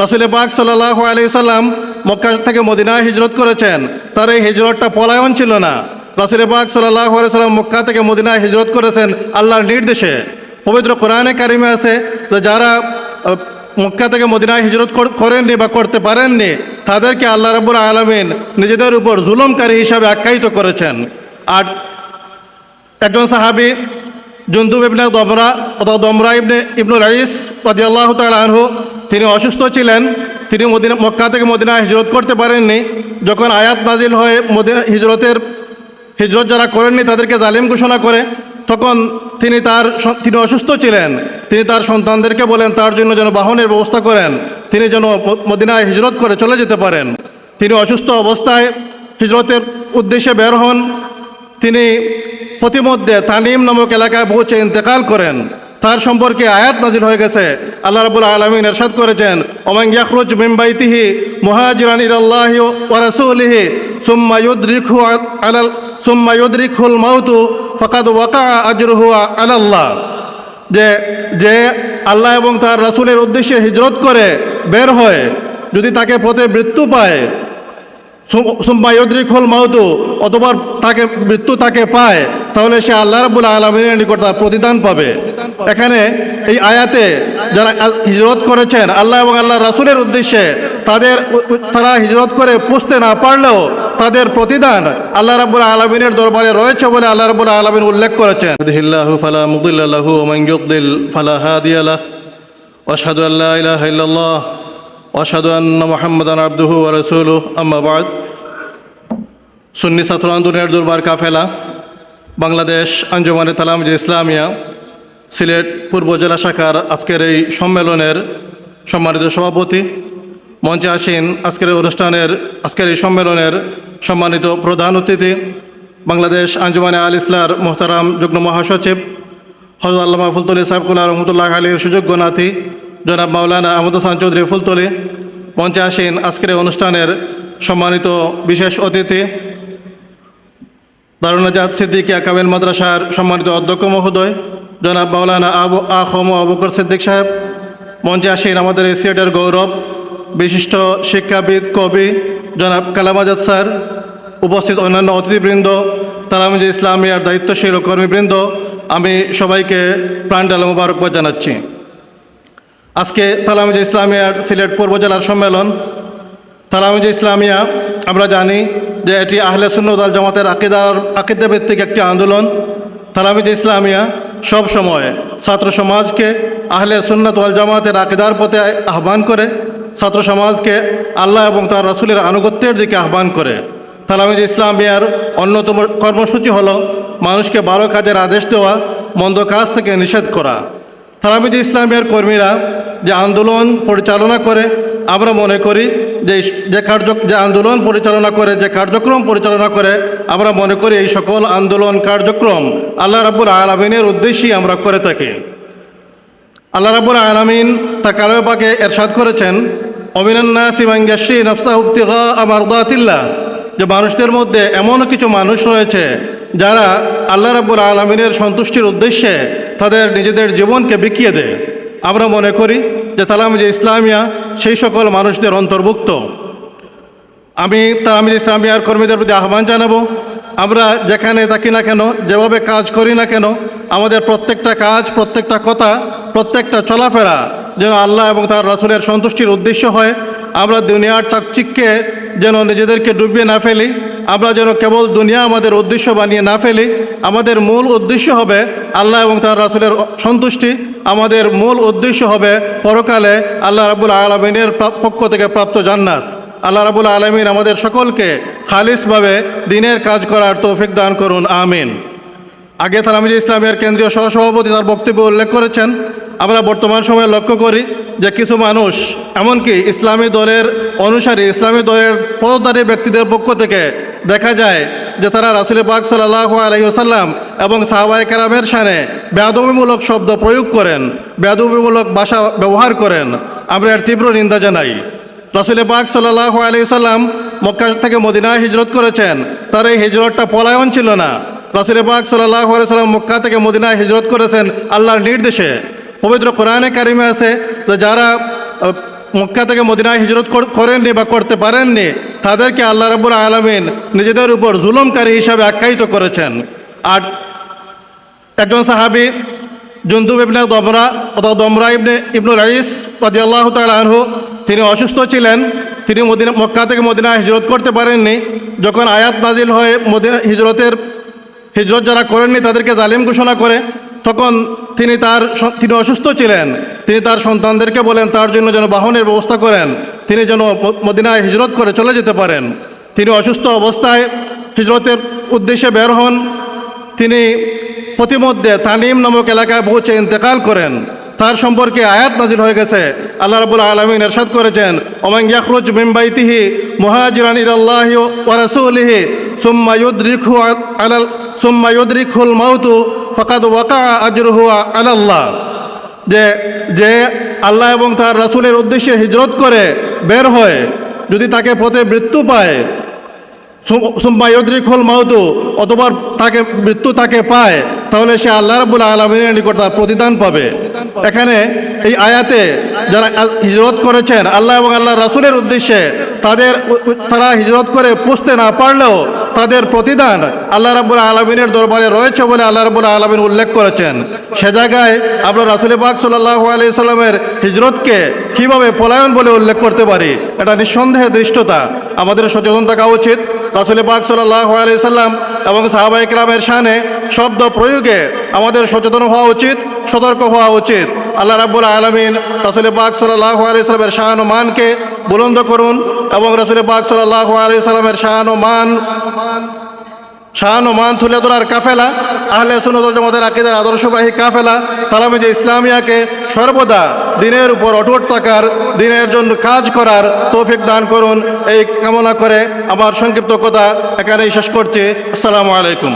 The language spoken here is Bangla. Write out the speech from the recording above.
রাসুল পাক সাল্লাহ আলি সাল্লাম মক্কা থেকে মদিনায় হিজরত করেছেন। তার এই হিজরতটা পলায়ন ছিল না। রাসুল পাক সাল্লাহ আলি সাল্লাম মক্কা থেকে মদিনায় হিজরত করেছেন আল্লাহর নির্দেশে। পবিত্র কোরআনে কারিমে আছে যে যারা মক্কা থেকে মদিনায় হিজরত করেননি বা করতে পারেননি, তাদেরকে আল্লাহ রাবুল আলমিন নিজেদের উপর জুলুমকারী হিসাবে আখ্যায়িত করেছেন। আর একজন সাহাবি, জন্দুব ইবনে দমরা অথবা দমরা ইবনে, ইবনুল আইস রাজি আল্লাহ আনহু তিনি অসুস্থ ছিলেন। তিনি মদিনা মক্কা থেকে মদিনা হিজরত করতে পারেননি। যখন আয়াত নাজিল হয়ে মদিনা হিজরতের হিজরত যারা করেননি, তাদেরকে জালিম ঘোষণা করে, তখন তিনি তার তিনি অসুস্থ ছিলেন। তিনি তার সন্তানদেরকে বলেন, তার জন্য যেন বাহনের ব্যবস্থা করেন। তিনি যেন মদিনায় হিজরত করে চলে যেতে পারেন। তিনি অসুস্থ অবস্থায় হিজরতের উদ্দেশ্যে বের হন। তিনি প্রতিমধ্যে তানিম নামক এলাকায় পৌঁছে ইন্তেকাল করেন। তার সম্পর্কে আয়াত নাজিল হয়ে গেছে। আল্লাহ রাবুল আলমিন এরশাদ করেছেন, ওমান ইয়াখরুজ মিন বাইতিহি মুহাজিরান ইলাল্লাহি ওয়া রাসূলিহি সুম্মা ইউদরিকহু আলাল, সুম্মা মাউতু ফাকাদ ওয়াকা আজরুহু আলাল্লাহ। যে যে আল্লাহ এবং তার রাসূলের উদ্দেশ্যে হিজরত করে বের হয়, যদি তাকে পথে মৃত্যু পায় সুম্মায়দ্রিকুল মাউতু অথবা তাকে, মৃত্যু তাকে পায়, তাহলে সে আল্লাহ রাবুল আলমিনের নিকট তার প্রতিদান পাবে। এখানে এই আয়াতে যারা হিজরত করেছেন আল্লাহ এবং আল্লাহ রাসুলের উদ্দেশ্যে তাদের তারা হিজরত করে পুষতে না পারলেও তাদের প্রতিদান আল্লাহ রাবুল আলমিনের দরবারে রয়েছে বলে আল্লাহ রাবুল আলমিন উল্লেখ করেছেন। অসাদু আল্লাহ ইলাহ ইল্লাল্লাহ। অসাদু আন্না আব্দুহু রসুলু আম্মাবাদ সুন্নি ছাত্র আন্দোলনের দরবার কাফেলা বাংলাদেশ আঞ্জুমানে তালাম যে ইসলামিয়া। সিলেট পূর্ব জেলা শাখার আজকের এই সম্মেলনের সম্মানিত সভাপতি মঞ্চে আসীন আজকের অনুষ্ঠানের, আজকের এই সম্মেলনের সম্মানিত প্রধান অতিথি বাংলাদেশ আঞ্জুমানে আল ইসলার মোহতারাম যুগ্ম মহাসচিব হজরত আল্লামা ফুলতলি সাহেবকুল্লাহ রহমতুল্লাহ আলীর সুযোগ্য নাতি জনাব মাওলানা আহমদ হাসান চৌধুরী ফুলতলি মঞ্চে আসেন আজকের অনুষ্ঠানের সম্মানিত বিশেষ অতিথি দারুনাজাদ সিদ্দিকিয়া কাবেল মাদ্রাসার সম্মানিত অধ্যক্ষ মহোদয় জনাব মাওলানা আবু আহম আবুকর সিদ্দিক সাহেব, মঞ্চে আসেন আমাদের এই সিলেটের গৌরব বিশিষ্ট শিক্ষাবিদ, কবি জনাব কালাম আজাদ স্যার, উপস্থিত অন্যান্য অতিথিবৃন্দ, তালামজ ইসলামিয়ার দায়িত্বশীল কর্মীবৃন্দ, আমি সবাইকে প্রাণডাল মুবারকবাদ জানাচ্ছি। আজকে তালামজ ইসলামিয়ার সিলেট পূর্ব জেলার সম্মেলন। তালামজ ইসলামিয়া, আমরা জানি যে এটি আহলে সুন্নত আল জামাতের আকিদার আকিদা ভিত্তিক একটি আন্দোলন। তালামিজ ইসলামিয়া সব সময় ছাত্র সমাজকে আহলে সুন্নত আল জামাতের আকিদার পথে আহ্বান করে, ছাত্র সমাজকে আল্লাহ এবং তার রাসুলের আনুগত্যের দিকে আহ্বান করে। তালামিজ ইসলামিয়ার অন্যতম কর্মসূচি হলো মানুষকে ভালো কাজের আদেশ দেওয়া, মন্দ কাজ থেকে নিষেধ করা। তালামিজ ইসলামের কর্মীরা যে আন্দোলন পরিচালনা করে, আমরা মনে করি যে যে কার্য যে আন্দোলন পরিচালনা করে, যে কার্যক্রম পরিচালনা করে, আমরা মনে করি এই সকল আন্দোলন কার্যক্রম আল্লাহ রাব্বুল আলমিনের উদ্দেশ্যেই আমরা করে থাকি। আল্লাহ রাব্বুল আলমিন তা কালো পাকে এরশাদ করেছেন অমিনান্না সিমাঙ্গাসী নফসা আমার দাতিল্লা যে মানুষদের মধ্যে এমনও কিছু মানুষ রয়েছে যারা আল্লাহ রাব্বুল আলমিনের সন্তুষ্টির উদ্দেশ্যে তাদের নিজেদের জীবনকে বিকিয়ে দেয়। আমরা মনে করি যে তালাম যে ইসলামিয়া, সেই সকল মানুষদের অন্তর্ভুক্ত। আমি তালামিজ ইসলামিয়ার কর্মীদের প্রতি আহ্বান জানাব। আমরা যেখানে থাকি না কেন, যেভাবে কাজ করি না কেন, আমাদের প্রত্যেকটা কাজ, প্রত্যেকটা কথা, প্রত্যেকটা চলাফেরা যেন আল্লাহ এবং তার রাসূলের সন্তুষ্টির উদ্দেশ্য হয়। আমরা দুনিয়ার চাকচিককে যেন নিজেদেরকে ডুবিয়ে না ফেলি। আমরা যেন কেবল দুনিয়া আমাদের উদ্দেশ্য বানিয়ে না ফেলি। আমাদের মূল উদ্দেশ্য হবে আল্লাহ এবং তার রাসূলের সন্তুষ্টি। আমাদের মূল উদ্দেশ্য হবে পরকালে আল্লাহ রাবুল আলমিনের পক্ষ থেকে প্রাপ্ত জান্নাত। আল্লাহ রাবুল আলমিন আমাদের সকলকে খালিসভাবে দিনের কাজ করার তৌফিক দান করুন, আমিন। আগে তালামিজ ইসলামের কেন্দ্রীয় সহসভাপতি তার বক্তব্য উল্লেখ করেছেন। আমরা বর্তমান সময়ে লক্ষ্য করি যে কিছু মানুষ, এমনকি ইসলামী দলের অনুসারী, ইসলামী দলের পদধারী ব্যক্তিদের পক্ষ থেকে দেখা যায় যে তারা রাসুল পাক সাল্লাহ আলহিহসাল্লাম এবং সাহাবাই কেরামের সানে বেদবিমূলক শব্দ প্রয়োগ করেন বেদবিমূলক ভাষা ব্যবহার করেন। আমরা এর তীব্র নিন্দা জানাই। রাসুল পাক সাল্লাহ আলহিহসাল্লাম মক্কা থেকে মদিনায় হিজরত করেছেন। তার এই হিজরতটা পলায়ন ছিল না। রাসুল পাক সাল্লাহ আলাইসাল্লাম মক্কা থেকে মদিনায় হিজরত করেছেন আল্লাহর নির্দেশে। পবিত্র কোরআনে কারিমে আছে যে যারা মক্কা থেকে মদিনায় হিজরত কর- করেননি বা করতে পারেননি, তাদেরকে আল্লাহ রাব্বুল আলমিন নিজেদের উপর জুলুমকারী হিসাবে আখ্যায়িত করেছেন। আর একজন সাহাবি, জুন্দুব ইবনে দমরা অথবা দমরা ইবনে ইবনুল আইস রাজি আল্লাহ আনহু, তিনি অসুস্থ ছিলেন, তিনি মদিনা, মক্কা থেকে মদিনা হিজরত করতে পারেননি। যখন আয়াত নাজিল হয়ে মদিনা, হিজরতের, হিজরত যারা করেননি, তাদেরকে জালিম ঘোষণা করে তখন তিনি তার তিনি অসুস্থ ছিলেন। তিনি তার সন্তানদেরকে বলেন, তার জন্য যেন বাহনের ব্যবস্থা করেন। তিনি যেন মদিনায় হিজরত করে চলে যেতে পারেন। তিনি অসুস্থ অবস্থায় হিজরতের উদ্দেশ্যে বের হন। তিনি প্রতিমধ্যে তানিম নামক এলাকায় পৌঁছে ইন্তেকাল করেন। তার সম্পর্কে আয়াত নাজির হয়ে গেছে। আল্লাহ রাবুল আলমিন এরশাদ করেছেন, ওমান ইয়াখরুজ মিন বাইতিহি মুহাজিরান ইলাল্লাহি ওয়া রাসূলিহি সুম্মা আলাল সুম্মা মাউতু ফাকাদ ওয়াকা আজরুহু আলাল্লাহ। যে যে আল্লাহ এবং তার রাসূলের উদ্দেশ্যে হিজরত করে বের হয়, যদি তাকে পথে মৃত্যু পায় সুম্মা ইয়দ্রিকুল মাউতু, অতবার তাকে, মৃত্যু তাকে পায়, তাহলে সে আল্লাহ রাবুল আলমিনের নিকট তার প্রতিদান পাবে। এখানে এই আয়াতে যারা হিজরত করেছেন, আল্লাহ এবং আল্লাহ রাসূলের উদ্দেশ্যে তাদের তারা হিজরত করে পুষতে না পারলেও তাদের প্রতিদান আল্লাহ রাবুল আলমিনের দরবারে রয়েছে বলে আল্লাহ রাবুল আলমিন উল্লেখ করেছেন। সে জায়গায় আমরা রাসুল পাক সাল্লাহ আলি সাল্লামের হিজরতকে কীভাবে পলায়ন বলে উল্লেখ করতে পারি, এটা নিঃসন্দেহে দৃষ্টতা। আমাদের সচেতন থাকা উচিত। রাসুল পাক সাল্লাহ আলি সাল্লাম এবং সাহাবাই রামের শানে শব্দ প্রয়োগে আমাদের সচেতন হওয়া উচিত, সতর্ক হওয়া উচিত। আল্লাহ রাব্বুল আলমিন রাসুল পাক সাল্লাহ আলি সাল্লামের শাহান ও মানকে বুলন্দ করুন এবং রাসুল পাক সাল্লাহ আলি সাল্লামের শাহান ও মান শাহান ও মান তুলে ধরার কাফেলা, আহলে জামাতের আকিদের আদর্শবাহী কাফেলা, তালামিজে ইসলামিয়াকে সর্বদা দিনের উপর অটুট থাকার, দিনের জন্য কাজ করার তৌফিক দান করুন। এই কামনা করে আমার সংক্ষিপ্ত কথা এখানেই শেষ করছি। আসসালামু আলাইকুম।